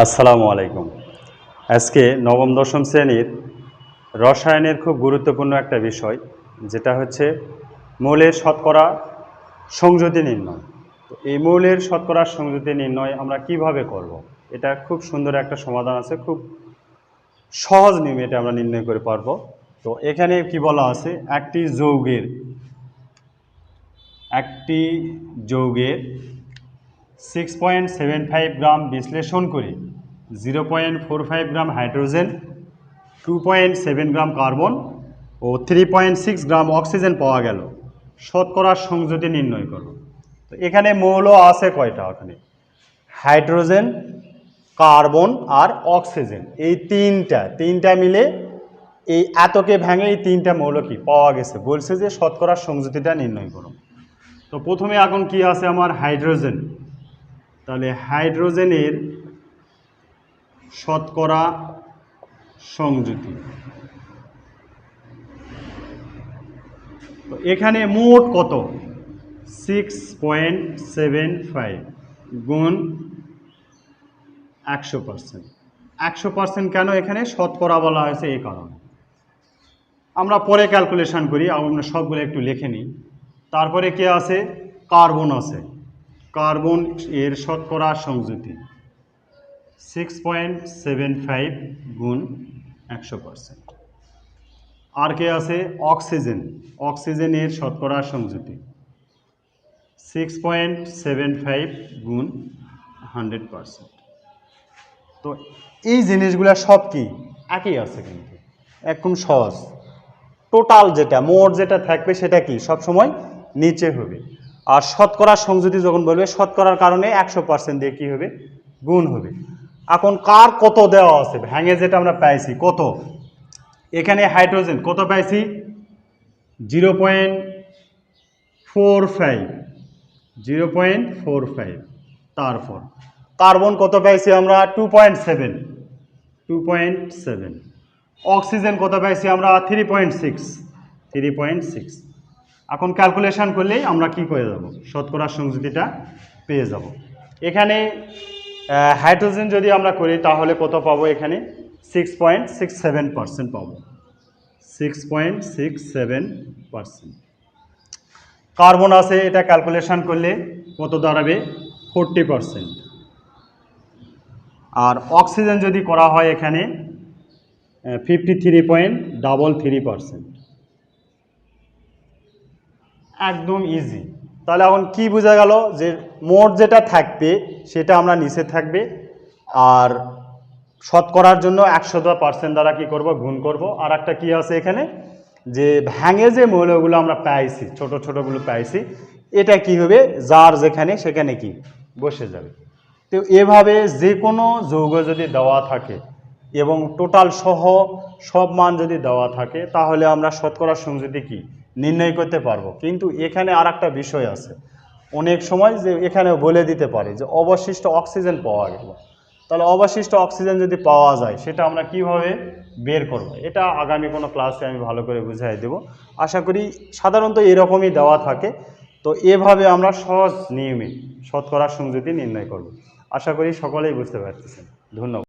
আসসালামু আলাইকুম। আজকে নবম, দশম শ্রেণির রসায়নের খুব গুরুত্বপূর্ণ একটা বিষয়, যেটা হচ্ছে মৌলের শতকরা সংযুতি নির্ণয়। তো এই মৌলের শতকরা সংযতি নির্ণয় আমরা কীভাবে করব। এটা খুব সুন্দর একটা সমাধান আছে, খুব সহজ নিয়মে এটা আমরা নির্ণয় করে পারব। তো এখানে কি বলা আছে? একটি যৌগের একটি যৌগের six point seven five gram বিশ্লেষণ করে zero point four five gram hydrogen two point seven gram carbon ও three point six gram oxygen পাওয়া গেল। শতকরা সংযুতি নির্ণয় করো। তো এখানে মৌল আছে কয়টা ওখানে? হাইড্রোজেন, কার্বন আর অক্সিজেন। এই তিনটা তিনটা মিলে এই এতকে ভেঙে এই তিনটা মৌল কি? পাওয়া গেছে। বলছে যে শতকরার সংযুতিটা নির্ণয় করো। তো প্রথমে এখন কি আছে আমার? হাইড্রোজেন। তাহলে হাইড্রোজেনের শতকরা সংযুতি তো এখানে মোট কত? সিক্স পয়েন্ট সেভেন ফাইভ গুণ একশো পার্সেন্ট একশো পার্সেন্ট কেন এখানে? শতকরা বলা হয়েছে এই কারণে। আমরা পরে ক্যালকুলেশন করি, আমরা সবগুলো একটু লিখে নিই। তারপরে কে আছে? কার্বন আছে। কার্বন এর শতকরা সংযুতি সিক্স পয়েন্ট সেভেন ফাইভ গুণ একশো পার্সেন্ট আর কে আছে? অক্সিজেন। অক্সিজেনের শতকরা সংযুতি সিক্স পয়েন্ট সেভেন ফাইভ গুণ হান্ড্রেড পার্সেন্ট তো এই জিনিসগুলো সব কি? একই আছে কিন্তু। একদম সহজ। টোটাল যেটা, মোট যেটা থাকবে সেটা কি? সব সময় নিচে হবে। আর শতকরা সংযুতি যখন বলবে, শতকরার কারণে একশো পার্সেন্ট দিয়ে কী হবে? গুণ হবে। এখন কার কত দেওয়া আছে? ভ্যাঙে যেটা আমরা পাইছি, কত? এখানে হাইড্রোজেন কত পাইছি? Zero point four five. Zero point four five. তারপর কার্বন কত পাইছি আমরা? Two point seven. Two point seven. Oxygen কত পাইছি আমরা? Three point six. Three point six. এখন ক্যালকুলেশন করলেই আমরা কি করে যাব শতকরা সংযুতিটা পেয়ে যাব। এখানে হাইড্রোজেন যদি আমরা করি, তাহলে কত পাবো এখানে? Six point six seven percent পাবো। Six point six seven percent carbon আছে, এটা ক্যালকুলেশান করলে কত দাঁড়াবে? ফোরটি পার্সেন্ট আর অক্সিজেন যদি করা হয় এখানে fifty three point double three percent একদম ইজি তাহলে এখন কি বোঝা গেল যে মোট যেটা থাকবে, সেটা আমরা নিচে থাকবে। আর শতকরার জন্য একশো দশ পার্সেন্ট দ্বারা কী করব? গুণ করব। আর একটা কী আছে এখানে? যে ভ্যাঙে যে মৌলগুলো আমরা পাইছি, ছোট ছোটোগুলো পাইছি, এটা কি হবে? যার যেখানে, সেখানে কি? বসে যাবে। তো এভাবে যে কোনো যৌগ যদি দেওয়া থাকে এবং টোটাল সহ সব মান যদি দেওয়া থাকে, তাহলে আমরা শতকরা সংযুতি কি? নির্ণয় করতে পারব। কিন্তু এখানে আর একটা বিষয় আছে। অনেক সময় যে এখানে বলে দিতে পারে যে অবশিষ্ট অক্সিজেন পাওয়া গেল। তাহলে অবশিষ্ট অক্সিজেন যদি পাওয়া যায়, সেটা আমরা কীভাবে বের করব? এটা আগামী কোনো ক্লাসে আমি ভালো করে বুঝাই দেব। আশা করি সাধারণত এরকমই দেওয়া থাকে। তো এভাবে আমরা সহজ নিয়মে শতকরা সংযুতি নির্ণয় করব। আশা করি সকলেই বুঝতে পারতেছেন। ধন্যবাদ।